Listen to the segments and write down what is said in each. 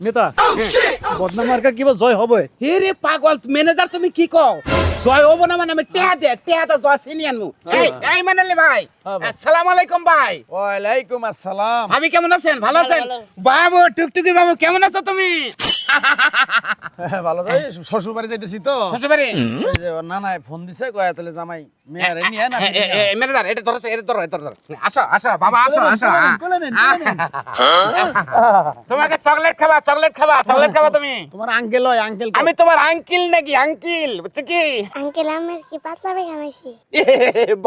নেতা বদনাম মার্কা কিবা জয় হবে হে রে পাগল ম্যানেজার তুমি কি কও? জয় হব না মানে আমি টেহা দে টেহা দা জয় সিনি আনমু। এই এই মানালি ভাই। হ্যাঁ, ভাই। আসসালামু আলাইকুম ভাই। ওয়ালাইকুম আসসালাম। আমি কেমন আছেন? ভালো আছেন? বাবু টুকটুকি বাবু কেমন আছো তুমি? ভালো যাই শ্বশুর বাড়ি যাইতেছি তো। শ্বশুরবাড়ি? ওই যে ওর নানায় ফোন দিছে কয়া তাহলে জামাই মেয়ারে নিয়ে না ম্যানেজার এটা ধরো এটা ধরো এটা ধরো আসো আসো বাবা আসো আসো। তোমাকে চকলেট খাবা চকলেট খাবা চকলেট খাবা তুমি। তোমার আঙ্কেল হয় আঙ্কেল আমি তোমার আঙ্কিল নাকি আঙ্কিল বুঝছ কি? আঙ্কেল আমার কি পাতলা পায়খানা হয়েছে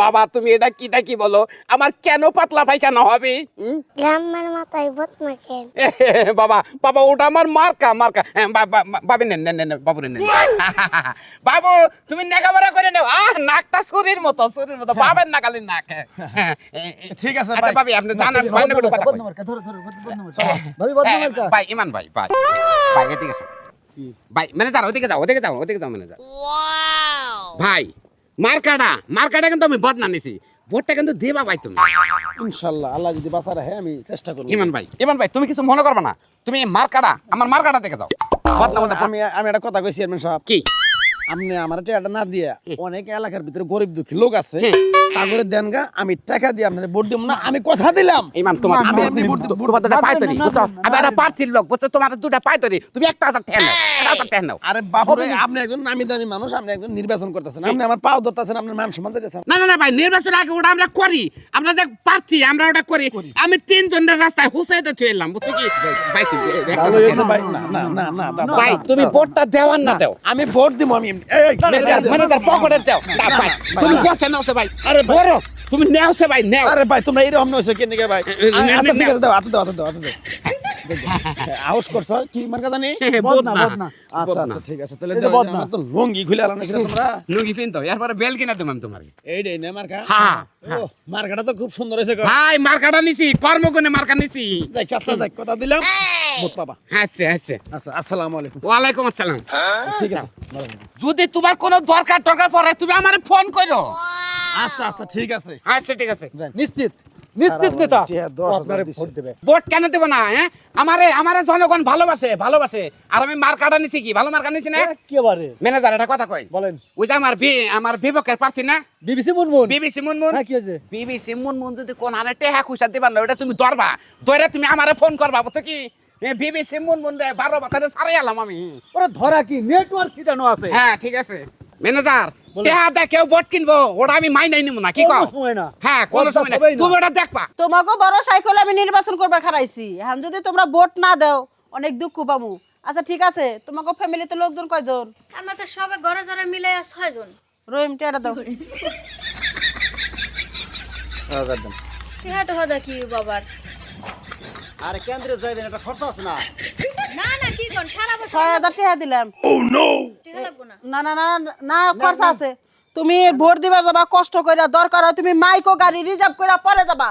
বাবা তুমি এটা কিটা কি বলো? আমার কেন পাতলা পায়খানা হবে? গ্রামের মাথায় মাখেন বাবা বাবা ওটা আমার মার্কা মার্কা। হ্যাঁ, বাবু নেন নেন বাবু নেন। বাবু তুমি নেকামরা করে নেও। আহ নাকটা ছুরির মতো ছুরির মতো বাবের নাকালির নাক। হ্যাঁ, ঠিক আছে আচ্ছা ভাবি আপনি জানান ভাই না কোনো কথা হ্যাঁ, ভাই ইমান ভাই ভাই। ভাই এদিকে আসো ভাই ম্যানেজার ওদিকে যাও ওদিকে যাও ওদিকে যাও ম্যানেজার ভাই মার্কাটা মার্কাটা কিন্তু আমি বদনা নিছি। ভোটটা কিন্তু দেবা ভাই তুমি। ইনশাল্লাহ আল্লাহ যদি বাঁচা রাখে আমি চেষ্টা করব। ইমান ভাই ইমান ভাই তুমি কিছু মনে করবে না। তুমি মার্কাটা আমার মার্কাটা দেখে যাও। আমি আমি একটা কথা কইছি চেয়ারম্যান সাহেব। কি? আপনি আমার এটা না দিয়ে অনেক এলাকার ভিতরে গরিব দুঃখী লোক আছে। তাগরে দেন গা আমি টাকা দিয়ে আপনার ভোট দিব না আমি কথা দিলাম ইমান তোমার আমি ভোট দিব তোমার দুটা পাই তরি বুঝছ আমি একটা প্রার্থীর লোক বুঝছ তোমার দুটা পাই তরি তুমি একটা হাজার ঠেন একটা হাজার ঠেন নাও আরে বাপুরে আপনি একজন নামি দামি মানুষ আপনি একজন নির্বাচন করতেছেন আপনি আমার পাও ধরতেছেন আপনার মান সম্মান না না না ভাই নির্বাচন আগে ওটা আমরা করি আমরা যে প্রার্থী আমরা ওটা করি আমি তিনজনের রাস্তায় হুসাইতে চলে এলাম বুঝছ কি ভাই ভালো হয়েছে ভাই না না না না ভাই তুমি ভোটটা দেওয়ার না দেও আমি ভোট দিব আমি এই, মানে তার পকেটে দেও না ভাই তুমি গোছে নাও সে ভাই আরে বড়। তুমি নেও সে ভাই নেও। আরে ভাই তোমরা এরকম নইছো কেন নিকে ভাই? আচ্ছা ঠিক আছে দাও হাতে দাও হাতে দাও হাতে দাও। আউস করছ কি মার্কা জানি বদনা আচ্ছা আচ্ছা ঠিক আছে তাহলে যে বদনা। তো লুঙ্গি খুলে আলাম না তোমরা। লুঙ্গি পিন এরপরে বেল কিনা নে মার্কা। হ্যাঁ, মার্কাটা তো খুব সুন্দর হয়েছে। ভাই মার্কাটা নিছি কর্মগুণে মার্কা নিছি। কথা দিলাম। আচ্ছা আচ্ছা আচ্ছা আসসালামু আলাইকুম। আসসালাম। ঠিক আছে যদি তোমার কোনো দরকার টরকার পড়ে তুমি আমারে ফোন করো। আচ্ছা আচ্ছা ঠিক আছে। আচ্ছা ঠিক আছে। নিশ্চিত নিশ্চিত নেতা আপনারে ভোট দেবে। ভোট কেন দেব না হ্যাঁ? আমারে আমারে জনগণ ভালোবাসে ভালোবাসে। আর আমি মার্কাটা নিছি কি? ভালো মার্কা নিছি না? একেবারে। ম্যানেজার এটা কথা কই বলেন। ওই যে আমার বি আমার বিপক্ষের প্রার্থী না? বিবিসি মুনমুন। বিবিসি মুনমুন? হ্যাঁ কি হয়েছে? বিবিসি মুনমুন যদি কোন আনে টেহা খুশা দিবা না ওটা তুমি ধরবা। ধরে তুমি আমারে ফোন করবা বুঝছ কি? বিবিসি মুনমুন রে বারো বাতারে সারাই আলাম আমি। ওরা ধরা কি? নেটওয়ার্ক ছিটানো আছে। হ্যাঁ ঠিক আছে। ম্যানেজার টেহা দে কেউ ভোট কিনবো ওটা আমি মাইনাই নিব না কি কও? হ্যাঁ কোন সময় না। তুমি ওটা দেখবা। তোমাকে বড় সাইকেল আমি নির্বাচন করবার খারাইছি এখন যদি তোমরা ভোট না দাও অনেক দুঃখ পামু। আচ্ছা ঠিক আছে তোমাকে ফ্যামিলিতে লোকজন কয়জন? আমরা তো সবে ঘরে জরে মিলে ছয়জন। রহিম টেরা দাও। হদা কি বাবার? আরে কেন্দ্রে যাইবেন এটা খরচ আছে না ছয় হাজার টাকা দিলাম। না। না না না না আছে। তুমি ভোট দিবার যাবা কষ্ট কইরা দরকার হয় তুমি মাইকো গাড়ি রিজার্ভ কইরা পরে যাবা।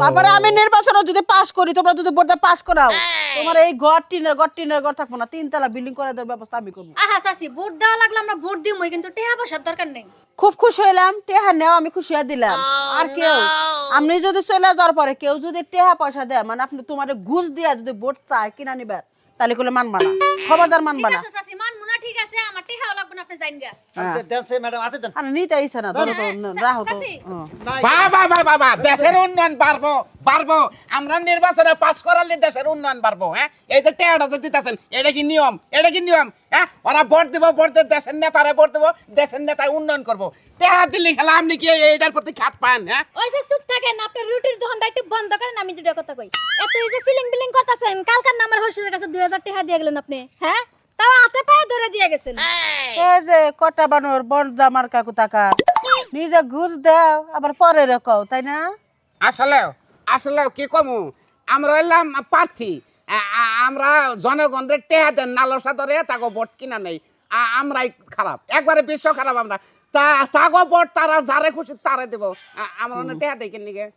তারপরে আমি নির্বাচনে যদি পাস করি তোমরা যদি ভোটে পাস করাও তোমার এই ঘর টিনের ঘর টিনের ঘর থাকব না। তিনতলা বিল্ডিং করে দেওয়ার ব্যবস্থা আমি করব। আহা চাচি ভোট দেওয়া লাগলে আমরা ভোট দিমই কিন্তু টেহা পয়সার দরকার নেই। খুব খুশি হইলাম টেহা নেও আমি খুশি হয়ে দিলাম। আর কেউ আপনি যদি চলে যাওয়ার পরে কেউ যদি টেহা পয়সা দেয় মানে আপনি তোমার ঘুষ দিয়া যদি ভোট চায় কিনা নিবার। তাহলে করলে মানবা না। খবরদার মানবা না। আছে আমার টেহাও লাগবো না আপনি জানেন গা দেনছে ম্যাডাম হাতে দেন। আর নিতে না ধরো তো রাহো তো। হ্যাঁ। বাবা বাবা বাবা দেশের উন্নয়ন বাড়বো বাড়বো। আমরা নির্বাচনে পাস করালে দেশের উন্নয়ন বাড়বো হ্যাঁ? এই যে টেয়াটা যে দিতেছেন এটা কি নিয়ম? এটা কি নিয়ম? হ্যাঁ? ওরা ভোট দিব ভোট দেশের নেতারে ভোট দেবো দেশের নেতায় উন্নয়ন করব। টেহা দিল্লি খেলা আপনি কি এইটার প্রতি খাট পান হ্যাঁ? ওই যে চুপ থাকেন আপনার রুটির দোকানটা একটু বন্ধ করেন আমি দুটো কথা কই। এত এই যে সিলিং বিলিং করতেছেন কালকার নাম্বার হোস্টেলের কাছে 2000 টাকা দিয়ে গেলেন আপনি হ্যাঁ? তাও হাতে পায়ে ধরে দিয়ে গেছেন। এই। যে কটা বানর বন জামার কাকু টাকা নিজে ঘুষ দাও আবার পরে রেখাও তাই না? আসলে আসলে কি কমু? আমরা হইলাম প্রার্থী। আমরা জনগণের টেহা দেন নালসা ধরে তাকে ভোট কিনা নেই। আ- আমরাই খারাপ। একবারে বিশ্ব খারাপ আমরা। তা তাগো ভোট তারা যারে খুশি তারে দেবো। আমরা না টেহা দেখেন নিকে